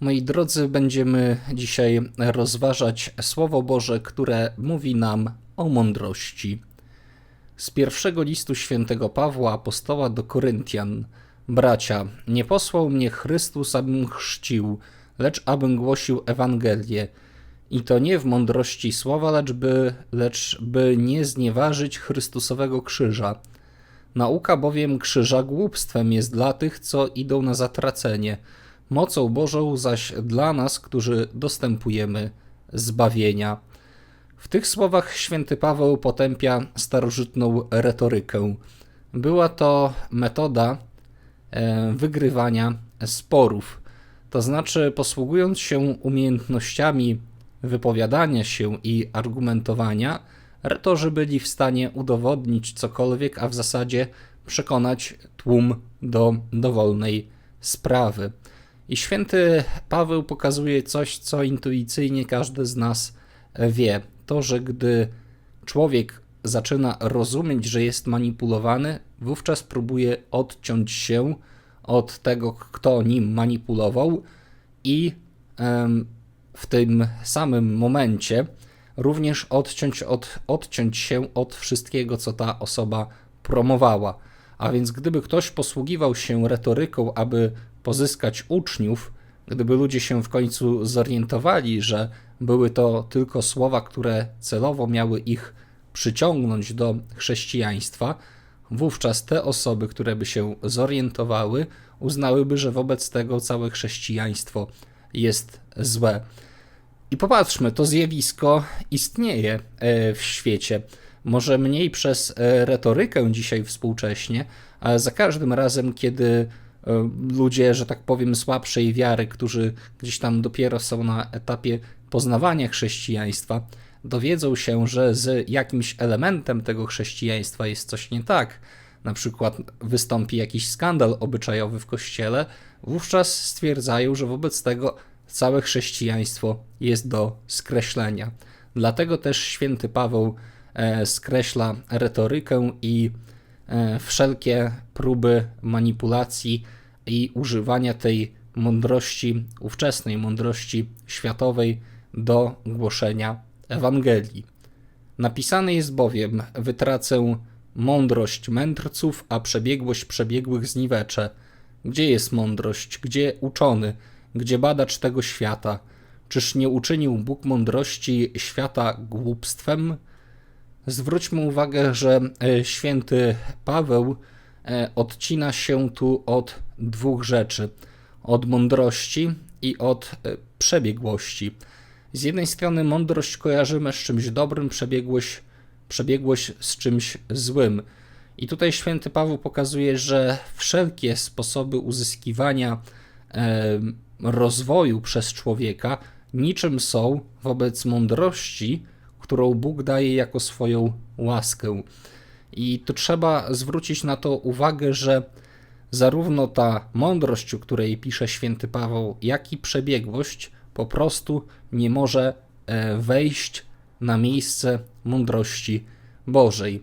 Moi drodzy, będziemy dzisiaj rozważać Słowo Boże, które mówi nam o mądrości. Z pierwszego listu świętego Pawła, apostoła do Koryntian. Bracia, nie posłał mnie Chrystus, abym chrzcił, lecz abym głosił Ewangelię. I to nie w mądrości słowa, lecz by, lecz by nie znieważyć Chrystusowego krzyża. Nauka bowiem krzyża głupstwem jest dla tych, co idą na zatracenie – mocą Bożą zaś dla nas, którzy dostępujemy zbawienia. W tych słowach święty Paweł potępia starożytną retorykę. Była to metoda e, wygrywania sporów, to znaczy posługując się umiejętnościami wypowiadania się i argumentowania, retorzy byli w stanie udowodnić cokolwiek, a w zasadzie przekonać tłum do dowolnej sprawy. I święty Paweł pokazuje coś, co intuicyjnie każdy z nas wie. To, że gdy człowiek zaczyna rozumieć, że jest manipulowany, wówczas próbuje odciąć się od tego, kto nim manipulował, i w tym samym momencie również odciąć, od, odciąć się od wszystkiego, co ta osoba promowała. A więc gdyby ktoś posługiwał się retoryką, aby pozyskać uczniów, gdyby ludzie się w końcu zorientowali, że były to tylko słowa, które celowo miały ich przyciągnąć do chrześcijaństwa, wówczas te osoby, które by się zorientowały, uznałyby, że wobec tego całe chrześcijaństwo jest złe. I popatrzmy, to zjawisko istnieje e, w świecie. Może mniej przez e, retorykę dzisiaj współcześnie, ale za każdym razem, kiedy ludzie, że tak powiem, słabszej wiary, którzy gdzieś tam dopiero są na etapie poznawania chrześcijaństwa, dowiedzą się, że z jakimś elementem tego chrześcijaństwa jest coś nie tak, na przykład wystąpi jakiś skandal obyczajowy w kościele, wówczas stwierdzają, że wobec tego całe chrześcijaństwo jest do skreślenia. Dlatego też święty Paweł e, skreśla retorykę i e, wszelkie próby manipulacji i używania tej mądrości, ówczesnej mądrości światowej do głoszenia Ewangelii. Napisane jest bowiem: Wytracę mądrość mędrców, a przebiegłość przebiegłych zniweczę. Gdzie jest mądrość? Gdzie uczony? Gdzie badacz tego świata? Czyż nie uczynił Bóg mądrości świata głupstwem? Zwróćmy uwagę, że e, święty Paweł odcina się tu od dwóch rzeczy: od mądrości i od e, przebiegłości. Z jednej strony mądrość kojarzymy z czymś dobrym, przebiegłość, przebiegłość z czymś złym. I tutaj święty Paweł pokazuje, że wszelkie sposoby uzyskiwania e, rozwoju przez człowieka niczym są wobec mądrości, którą Bóg daje jako swoją łaskę. I tu trzeba zwrócić na to uwagę, że zarówno ta mądrość, o której pisze święty Paweł, jak i przebiegłość po prostu nie może e, wejść na miejsce mądrości Bożej,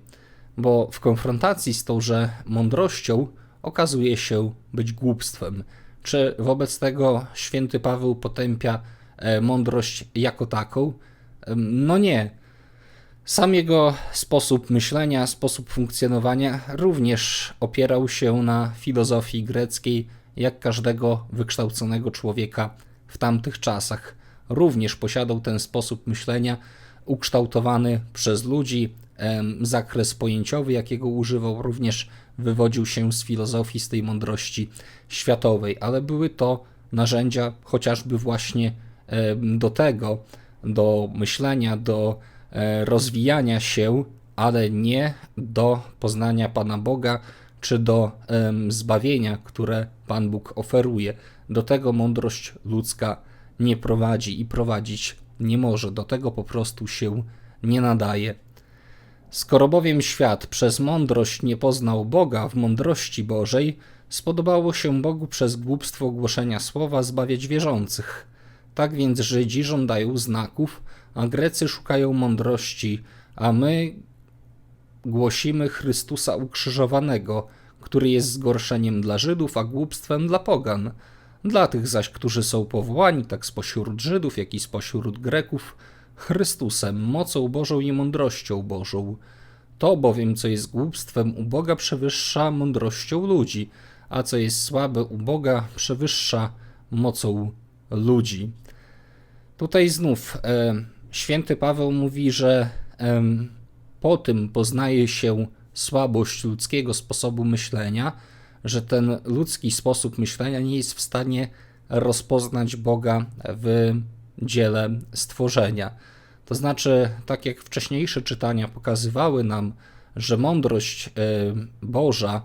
bo w konfrontacji z tąże mądrością okazuje się być głupstwem. Czy wobec tego święty Paweł potępia e, mądrość jako taką? No nie. Sam jego sposób myślenia, sposób funkcjonowania również opierał się na filozofii greckiej, jak każdego wykształconego człowieka w tamtych czasach. Również posiadał ten sposób myślenia ukształtowany przez ludzi, zakres pojęciowy, jakiego używał, również wywodził się z filozofii, z tej mądrości światowej, ale były to narzędzia chociażby właśnie do tego, do myślenia, do rozwijania się, ale nie do poznania Pana Boga czy do zbawienia, które Pan Bóg oferuje. Do tego mądrość ludzka nie prowadzi i prowadzić nie może. Do tego po prostu się nie nadaje. Skoro bowiem świat przez mądrość nie poznał Boga w mądrości Bożej, spodobało się Bogu przez głupstwo głoszenia słowa zbawiać wierzących. Tak więc Żydzi żądają znaków, a Grecy szukają mądrości, a my głosimy Chrystusa ukrzyżowanego, który jest zgorszeniem dla Żydów, a głupstwem dla pogan. Dla tych zaś, którzy są powołani, tak spośród Żydów, jak i spośród Greków, Chrystusem, mocą Bożą i mądrością Bożą. To bowiem, co jest głupstwem u Boga, przewyższa mądrością ludzi, a co jest słabe u Boga, przewyższa mocą ludzi. Tutaj znów e, święty Paweł mówi, że po tym poznaje się słabość ludzkiego sposobu myślenia, że ten ludzki sposób myślenia nie jest w stanie rozpoznać Boga w dziele stworzenia. To znaczy, tak jak wcześniejsze czytania pokazywały nam, że mądrość e, Boża,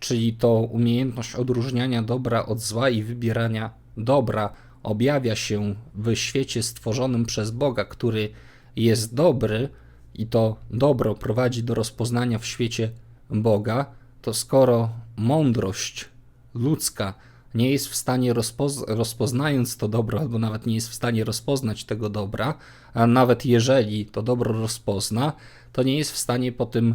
czyli to umiejętność odróżniania dobra od zła i wybierania dobra, objawia się w świecie stworzonym przez Boga, który jest dobry, i to dobro prowadzi do rozpoznania w świecie Boga, to skoro mądrość ludzka nie jest w stanie rozpoz rozpoznając to dobro, albo nawet nie jest w stanie rozpoznać tego dobra, a nawet jeżeli to dobro rozpozna, to nie jest w stanie po tym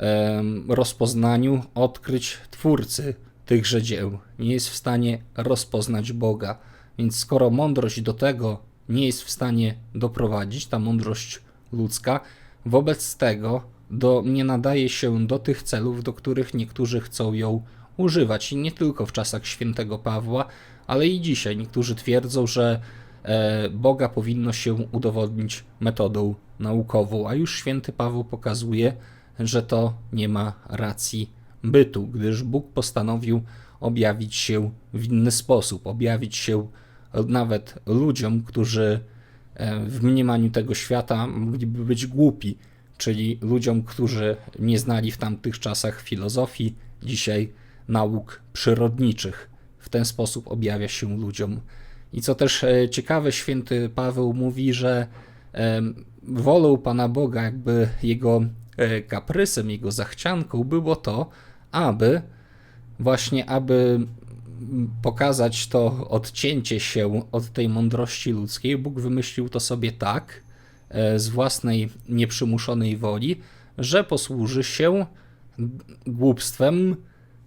e, rozpoznaniu odkryć twórcy tychże dzieł, nie jest w stanie rozpoznać Boga. Więc skoro mądrość do tego nie jest w stanie doprowadzić, ta mądrość ludzka, wobec tego do, nie nadaje się do tych celów, do których niektórzy chcą ją używać. I nie tylko w czasach świętego Pawła, ale i dzisiaj. Niektórzy twierdzą, że e, Boga powinno się udowodnić metodą naukową, a już święty Paweł pokazuje, że to nie ma racji bytu, gdyż Bóg postanowił objawić się w inny sposób, objawić się nawet ludziom, którzy e, w mniemaniu tego świata mogliby być głupi, czyli ludziom, którzy nie znali w tamtych czasach filozofii, dzisiaj nauk przyrodniczych. W ten sposób objawia się ludziom. I co też e, ciekawe, święty Paweł mówi, że wolą Pana Boga, jakby jego e, kaprysem, jego zachcianką było to, aby właśnie, aby pokazać to odcięcie się od tej mądrości ludzkiej, Bóg wymyślił to sobie tak, e, z własnej nieprzymuszonej woli, że posłuży się głupstwem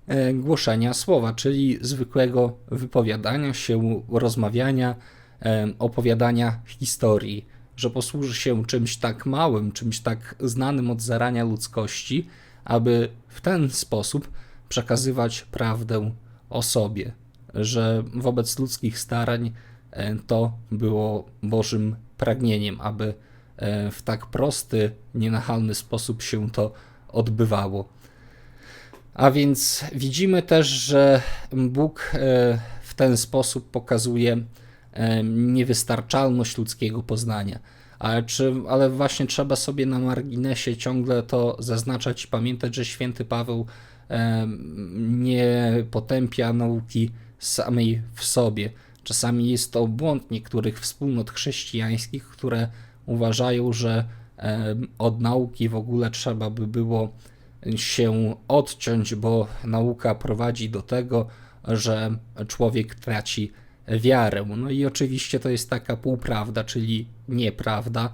e, głoszenia słowa, czyli zwykłego wypowiadania się, rozmawiania, e, opowiadania historii, że posłuży się czymś tak małym, czymś tak znanym od zarania ludzkości, aby w ten sposób przekazywać prawdę o sobie, że wobec ludzkich starań e, to było Bożym pragnieniem, aby e, w tak prosty, nienachalny sposób się to odbywało. A więc widzimy też, że Bóg e, w ten sposób pokazuje niewystarczalność ludzkiego poznania. Ale, czy, ale właśnie trzeba sobie na marginesie ciągle to zaznaczać i pamiętać, że święty Paweł nie potępia nauki samej w sobie. Czasami jest to błąd niektórych wspólnot chrześcijańskich, które uważają, że od nauki w ogóle trzeba by było się odciąć, bo nauka prowadzi do tego, że człowiek traci wiarę. No i oczywiście to jest taka półprawda, czyli nieprawda,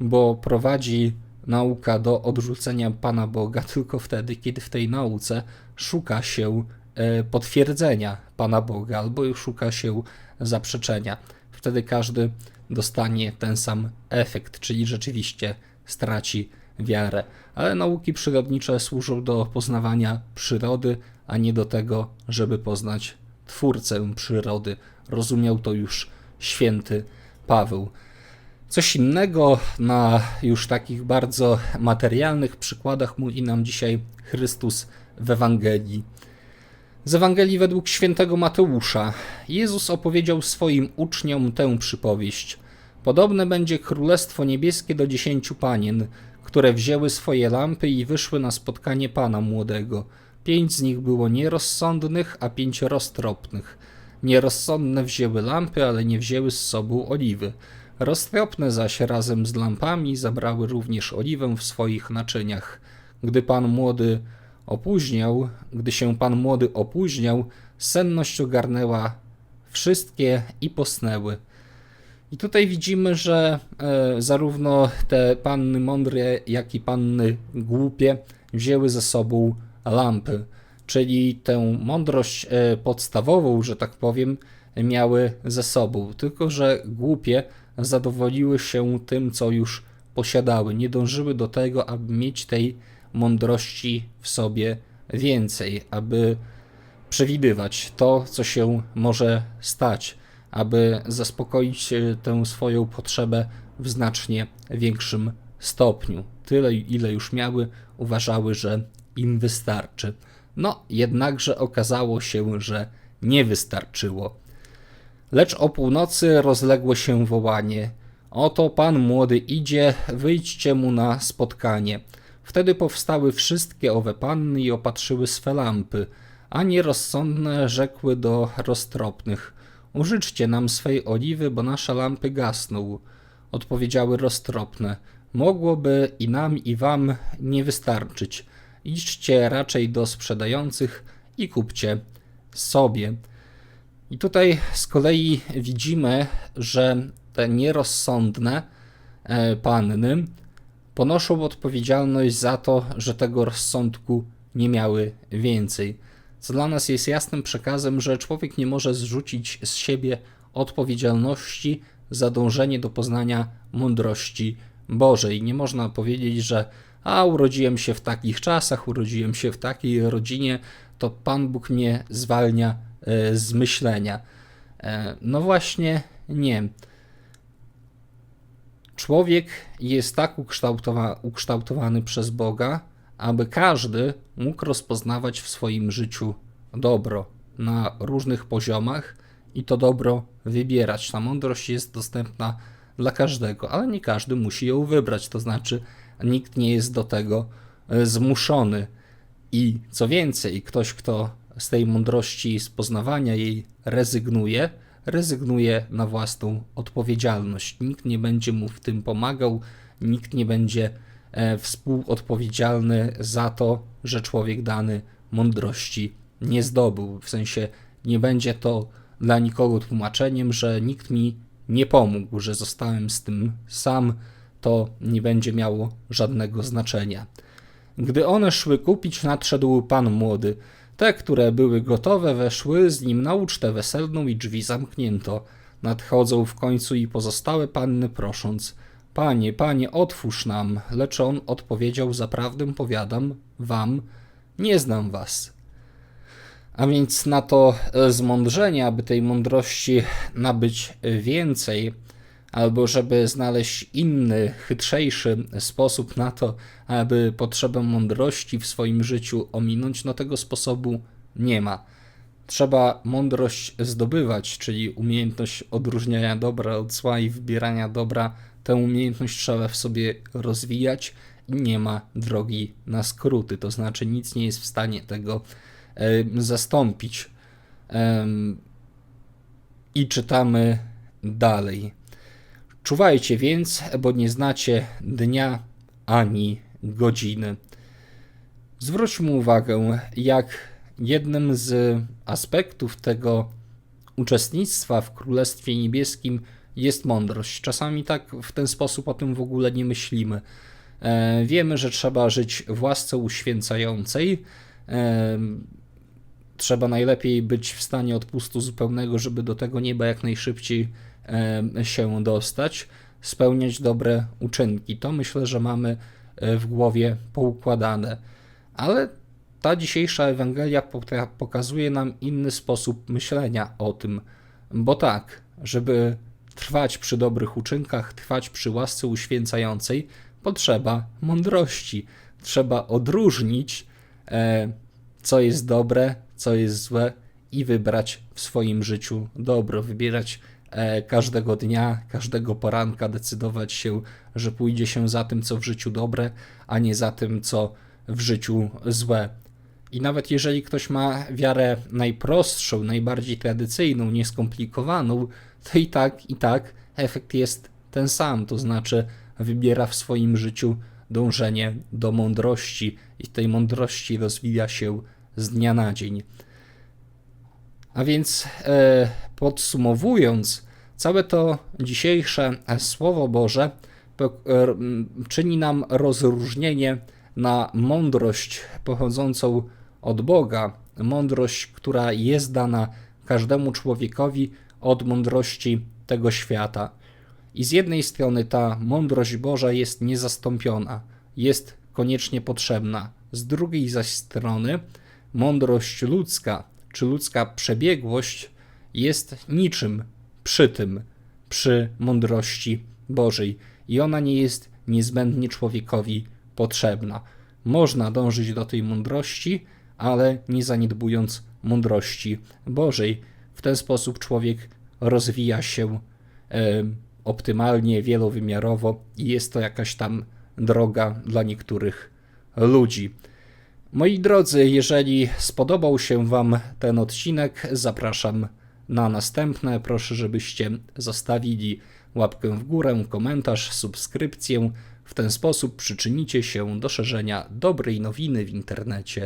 bo prowadzi nauka do odrzucenia Pana Boga tylko wtedy, kiedy w tej nauce szuka się e, potwierdzenia Pana Boga albo szuka się zaprzeczenia. Wtedy każdy dostanie ten sam efekt, czyli rzeczywiście straci wiarę. Ale nauki przyrodnicze służą do poznawania przyrody, a nie do tego, żeby poznać Twórcę przyrody. Rozumiał to już święty Paweł. Coś innego na już takich bardzo materialnych przykładach mówi nam dzisiaj Chrystus w Ewangelii. Z Ewangelii według świętego Mateusza. Jezus opowiedział swoim uczniom tę przypowieść. Podobne będzie królestwo niebieskie do dziesięciu panien, które wzięły swoje lampy i wyszły na spotkanie pana młodego. Pięć z nich było nierozsądnych, a pięć roztropnych. Nierozsądne wzięły lampy, ale nie wzięły z sobą oliwy. Roztropne zaś razem z lampami zabrały również oliwę w swoich naczyniach. Gdy pan młody opóźniał, gdy się pan młody opóźniał, senność ogarnęła wszystkie i posnęły. I tutaj widzimy, że e, zarówno te panny mądre, jak i panny głupie wzięły ze sobą lampy, czyli tę mądrość e, podstawową, że tak powiem, miały ze sobą, tylko że głupie zadowoliły się tym, co już posiadały, nie dążyły do tego, aby mieć tej mądrości w sobie więcej, aby przewidywać to, co się może stać, aby zaspokoić e, tę swoją potrzebę w znacznie większym stopniu. Tyle, ile już miały, uważały, że im wystarczy. No, jednakże okazało się, że nie wystarczyło. Lecz o północy rozległo się wołanie: Oto pan młody idzie, wyjdźcie mu na spotkanie. Wtedy powstały wszystkie owe panny i opatrzyły swe lampy, a nierozsądne rzekły do roztropnych: Użyczcie nam swej oliwy, bo nasze lampy gasną. Odpowiedziały roztropne: Mogłoby i nam, i wam nie wystarczyć. Idźcie raczej do sprzedających i kupcie sobie. I tutaj z kolei widzimy, że te nierozsądne e, panny ponoszą odpowiedzialność za to, że tego rozsądku nie miały więcej. Co dla nas jest jasnym przekazem, że człowiek nie może zrzucić z siebie odpowiedzialności za dążenie do poznania mądrości Bożej. Nie można powiedzieć, że a urodziłem się w takich czasach, urodziłem się w takiej rodzinie, to Pan Bóg mnie zwalnia z myślenia. E, no właśnie nie. Człowiek jest tak ukształtowa ukształtowany przez Boga, aby każdy mógł rozpoznawać w swoim życiu dobro na różnych poziomach i to dobro wybierać. Ta mądrość jest dostępna dla każdego, ale nie każdy musi ją wybrać. To znaczy, nikt nie jest do tego e, zmuszony. I co więcej, ktoś, kto z tej mądrości, z poznawania jej rezygnuje, rezygnuje na własną odpowiedzialność. Nikt nie będzie mu w tym pomagał, nikt nie będzie e, współodpowiedzialny za to, że człowiek dany mądrości nie zdobył. W sensie nie będzie to dla nikogo tłumaczeniem, że nikt mi nie pomógł, że zostałem z tym sam, to nie będzie miało żadnego znaczenia. Gdy one szły kupić, nadszedł pan młody. Te, które były gotowe, weszły z nim na ucztę weselną i drzwi zamknięto. Nadchodzą w końcu i pozostałe panny prosząc: Panie, panie, otwórz nam. Lecz on odpowiedział: Zaprawdę powiadam wam, nie znam was. A więc na to zmądrzenie, aby tej mądrości nabyć więcej, albo żeby znaleźć inny, chytrzejszy sposób na to, aby potrzebę mądrości w swoim życiu ominąć, no tego sposobu nie ma. Trzeba mądrość zdobywać, czyli umiejętność odróżniania dobra od zła i wybierania dobra. Tę umiejętność trzeba w sobie rozwijać nie ma drogi na skróty, to znaczy nic nie jest w stanie tego zastąpić. I czytamy dalej. Czuwajcie więc, bo nie znacie dnia ani godziny. Zwróćmy uwagę, jak jednym z aspektów tego uczestnictwa w Królestwie Niebieskim jest mądrość. Czasami tak w ten sposób o tym w ogóle nie myślimy. E, wiemy, że trzeba żyć w łasce uświęcającej. E, trzeba najlepiej być w stanie odpustu zupełnego, żeby do tego nieba jak najszybciej się dostać, spełniać dobre uczynki. To myślę, że mamy e, w głowie poukładane. Ale ta dzisiejsza Ewangelia pokazuje nam inny sposób myślenia o tym, bo tak, żeby trwać przy dobrych uczynkach, trwać przy łasce uświęcającej, potrzeba mądrości. Trzeba odróżnić, e, co jest dobre, co jest złe i wybrać w swoim życiu dobro, wybierać E, każdego dnia, każdego poranka decydować się, że pójdzie się za tym, co w życiu dobre, a nie za tym, co w życiu złe. I nawet jeżeli ktoś ma wiarę najprostszą, najbardziej tradycyjną, nieskomplikowaną, to i tak, i tak efekt jest ten sam, to znaczy wybiera w swoim życiu dążenie do mądrości i tej mądrości rozwija się z dnia na dzień. A więc e, podsumowując, całe to dzisiejsze Słowo Boże e, czyni nam rozróżnienie na mądrość pochodzącą od Boga, mądrość, która jest dana każdemu człowiekowi od mądrości tego świata. I z jednej strony ta mądrość Boża jest niezastąpiona, jest koniecznie potrzebna, z drugiej zaś strony mądrość ludzka czy ludzka przebiegłość jest niczym przy tym, przy mądrości Bożej i ona nie jest niezbędnie człowiekowi potrzebna. Można dążyć do tej mądrości, ale nie zaniedbując mądrości Bożej. W ten sposób człowiek rozwija się e, optymalnie, wielowymiarowo i jest to jakaś tam droga dla niektórych ludzi. Moi drodzy, jeżeli spodobał się Wam ten odcinek, zapraszam na następne. Proszę, żebyście zostawili łapkę w górę, komentarz, subskrypcję. W ten sposób przyczynicie się do szerzenia dobrej nowiny w internecie.